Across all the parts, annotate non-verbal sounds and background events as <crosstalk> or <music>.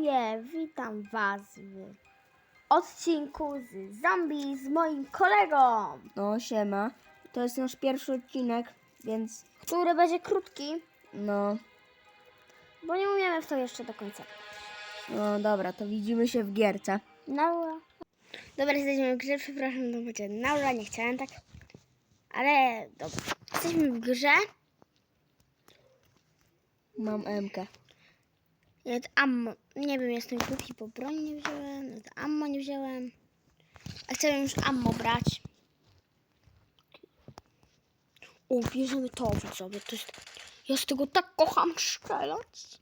widzowie, witam was w odcinku z zombie z moim kolegą, No, siema. To jest nasz pierwszy odcinek, więc który będzie krótki, no, bo nie umiemy w to jeszcze do końca. no dobra, to widzimy się w gierce. Naura. Dobra, jesteśmy w grze, przepraszam, to będzie Naura, nie chciałem tak, ale dobra. Jesteśmy w grze, Mam MK. Nawet ammo, nie wiem, jestem głupi, bo broń nie wziąłem, nawet ammo nie wziąłem, a chciałem już ammo brać. O, bierzemy to, widzowie, to jest, ja z tego tak kocham strzelać.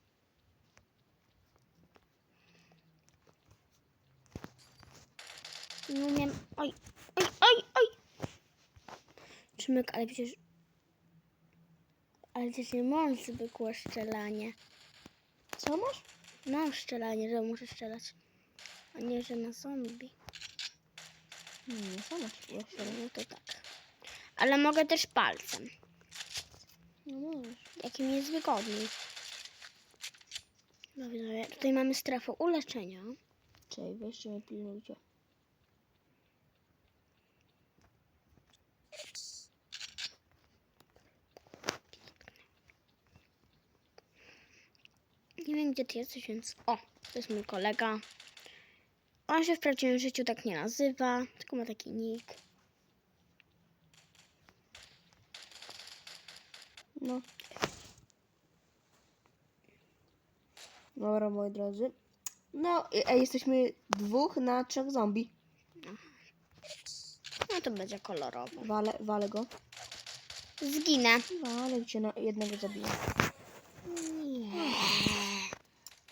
Nie umiem, oj, oj, oj, oj. Czymyk, ale przecież, ale przecież nie mam zwykłe strzelanie. Co masz? Mam strzelanie, że muszę strzelać, a nie, że na zombie. Nie, co masz jeszcze? No to tak. Ale mogę też palcem, No możesz. jaki mi jest wygodniej. No widzowie, tutaj mamy strefę uleczenia. Czekaj, weźcie mnie pilnujcie. Nie wiem, gdzie ty jesteś, więc... O, to jest mój kolega. On się w prawdziwym życiu tak nie nazywa, tylko ma taki nick. No. Dobra, moi drodzy. No, ej, jesteśmy dwóch na trzech zombie. No to będzie kolorowo. Wale, wale go. Zginę. Wale cię na jednego zabiję. Nie.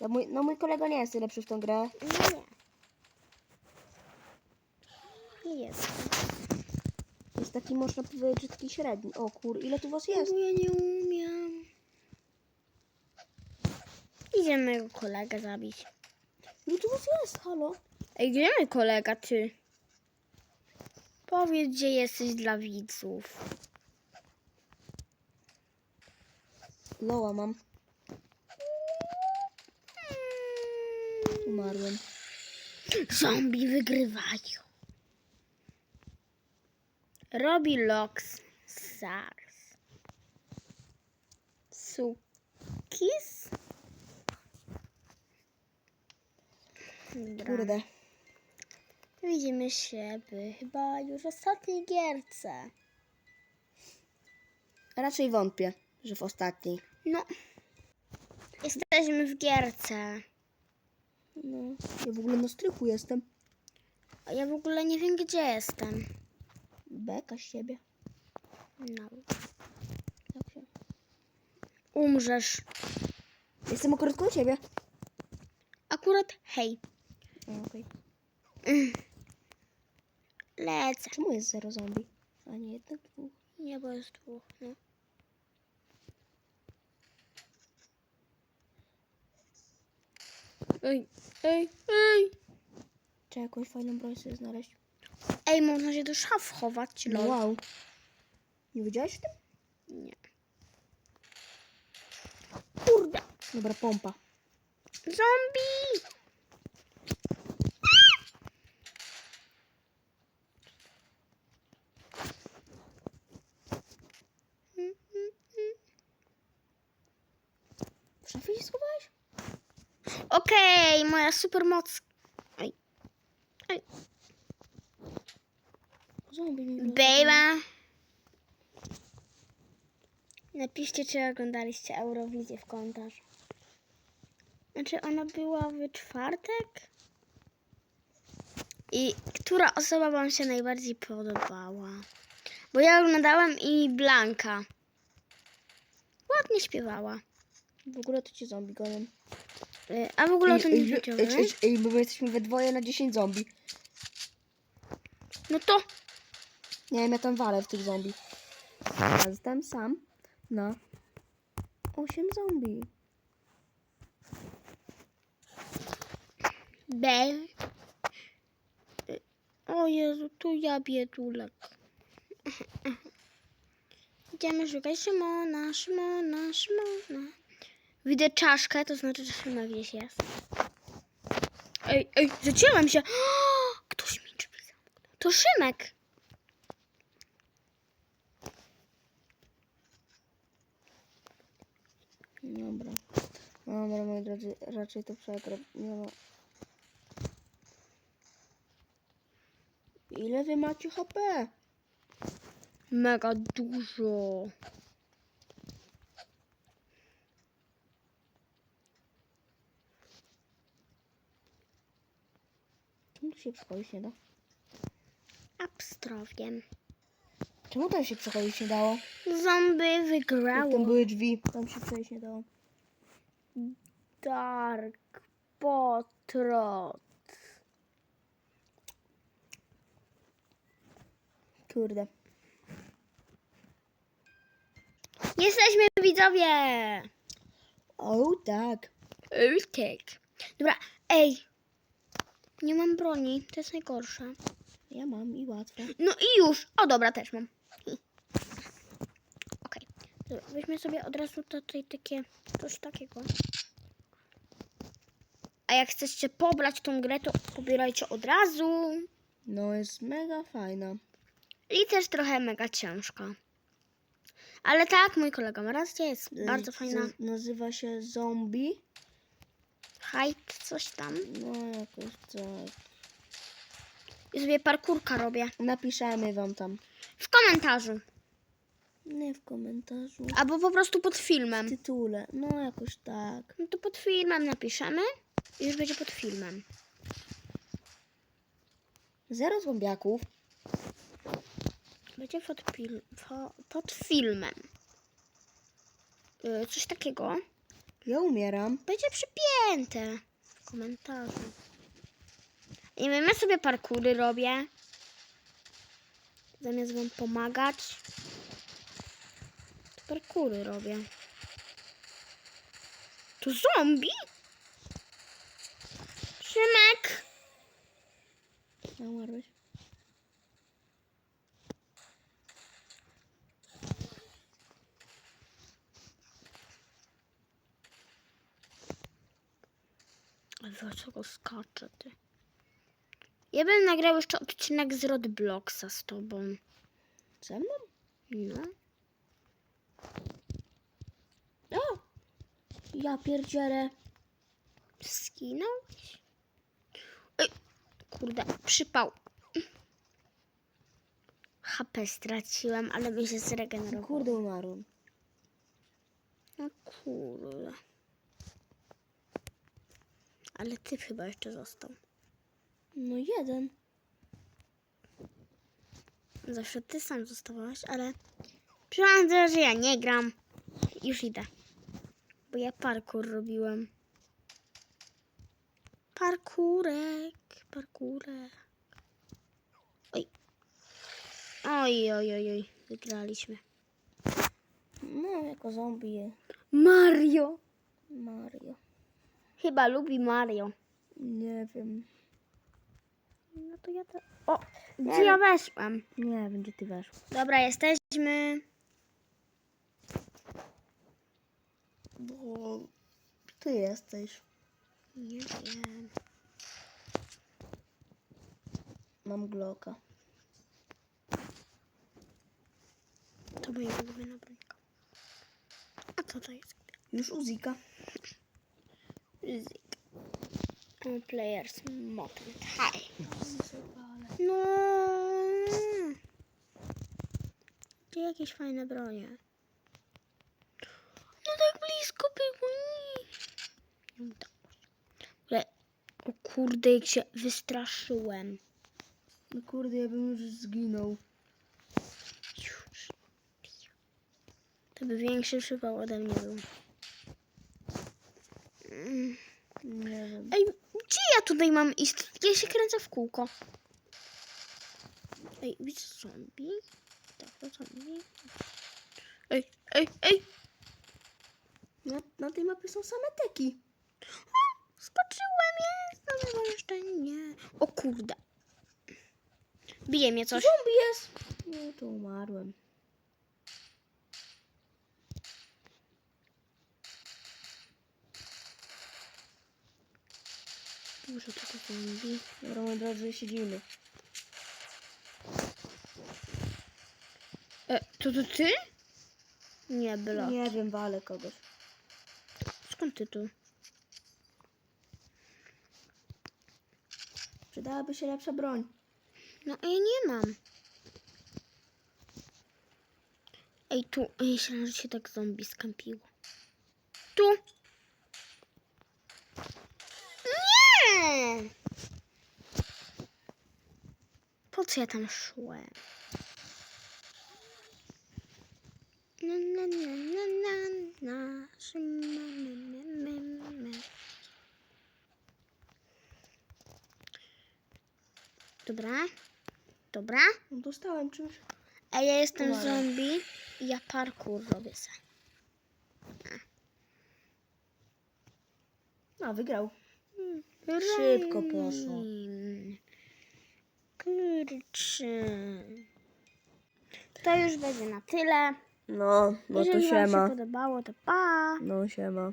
No mój, no mój kolega nie jest lepszy w tą grę. Nie. Nie jest. Jest taki, można powiedzieć, że taki średni. O kur, ile tu was jest? Bo ja nie umiem. Idziemy mojego kolegę zabić. Ile tu was jest? Halo? Ej, gdzie mój kolega, ty? Powiedz, gdzie jesteś dla widzów. Loła mam. Umarłem. Zombie wygrywają. Robi Lox Sars. Sukis? Dobra. Kurde. Widzimy się w chyba już ostatniej gierce. Raczej wątpię, że w ostatniej. No. Jesteśmy w gierce. No. Ja w ogóle na strychu jestem. A ja w ogóle nie wiem, gdzie jestem. Beka z siebie. No. Się. Umrzesz. Jestem akurat koło ciebie. Akurat, hej, Okej. lecę. Czemu jest zero zombie? A nie jednak dwóch. Nie, bo jest dwóch, no. Ej, ej, ej. Trzeba jakąś fajną broń sobie znaleźć. Ej, można się do szaf chować, No lol. wow. Nie wiedziałeś o tym? Nie. Kurde. Dobra, pompa. Zombie! W szafie się schowałeś? Okej, moja supermoc. Zombie mi baby. Napiszcie, czy oglądaliście Eurowizję w komentarzu. Znaczy, ona była w czwartek? I która osoba Wam się najbardziej podobała? Bo ja oglądałam i Blanka. Ładnie śpiewała. W ogóle to cię zombie gonią. Y, A w ogóle o tym nie wiedziałem. ej, bo my jesteśmy we dwoje na 10 zombie. No to Nie wiem, ja tam walę w tych zombie. Ja Jestem sam na 8 zombie. B. Y, O Jezu, tu ja biedulek. Idziemy szukać Szymona, Szymona, Szymona. Widzę czaszkę, to znaczy, że Szymon gdzieś jest. Ej, ej, zacięłam się. <gasps> Ktoś mi drzwi zamknął. To Szymek. Dobra. Dobra, moi drodzy, raczej to ma. Ile wy macie HP? Mega dużo. Się przechodzić nie da? Abstrowiem. Czemu tam się przechodzić nie dało? Zombie Jak tam wygrało. były drzwi, tam się przejść nie dało. Dark Potrot. Kurde. Jesteśmy widzowie. O tak. Tak. Dobra, ej. Nie mam broni, to jest najgorsze. Ja mam i łatwe. No i już. O, dobra, też mam. Okej. Dobra, weźmy sobie od razu tutaj takie, coś takiego. A jak chcecie pobrać tą grę, to pobierajcie od razu. No jest mega fajna. I też trochę mega ciężka. Ale tak, mój kolega ma rację, jest bardzo Y, fajna. z- Nazywa się Zombie. Hype, coś tam. No jakoś tak. I sobie parkurka robię. Napiszemy wam tam. W komentarzu. Nie w komentarzu. Albo po prostu pod W filmem. tytule. No jakoś tak. No to pod filmem napiszemy. I już będzie pod filmem. Zero zombiaków. Będzie pod, pod filmem. Yy, coś takiego. Ja umieram. Będzie przypięte w komentarzu. I wiem, ja sobie parkury robię. Zamiast wam pomagać. to Parkury robię. To zombie? Szymek! Umarłeś. Dlaczego skacze ty? Ja bym nagrał jeszcze odcinek z Rodblocksa z tobą. Ze mną? No. O! Ja pierdzielę. Skinąłeś? Ej, kurde, przypał. HP straciłem, ale mi się zregenerował. Kurde umarłem. No kurde. Ale ty chyba jeszcze został. No jeden. Zawsze ty sam zostawałeś, ale przyznam, że ja nie gram. Już idę. Bo ja parkour robiłem. Parkurek, parkurek. Oj. Oj, oj, oj, oj. Wygraliśmy. No jako zombie. Mario. Mario. Chyba lubi Mario. Nie wiem. No to ja to... O, gdzie ja weszłam? Nie wiem gdzie ty weszł. Dobra, jesteśmy. Bo ty jesteś. Nie wiem. Mam Glocka. To moja ulubiona brońka. A co to jest? Już Uzika. All Players Mountain High. No. Gdzie jakieś fajne bronie? No tak blisko się. Ale, o kurde, jak się wystraszyłem. No kurde, ja bym już zginął. To by większy przypał ode mnie był. Nie wiem. Ej, gdzie ja tutaj mam iść? Ja się kręcę w kółko. Ej, widzę zombie? Tak, to zombie. Ej, ej, ej! Na, na tej mapie są same teki. Skoczyłem, jest! No chyba jeszcze nie. O kurde. Bije mnie coś. Zombie jest. No to umarłem. To to zombie. Dobra, moi drodzy, siedzimy. E, to to ty? Nie, blok. Nie wiem, walę kogoś. Skąd ty tu? Przydałaby się lepsza broń. No ja nie mam. Ej, tu. Ej, myślałam, że się tak zombie skampiło. Tu. Nie! Po co ja tam szłem? Na, na, na, na, na, na. Dobra. Dobra. No, dostałem czymś. A ja jestem Uwaga. zombie i ja parkour robię se. A, wygrał. Hmm. Szybko poszło. Kurczę. To już będzie na tyle. No, no to Jeżeli Wam się podobało, to pa! No, siema.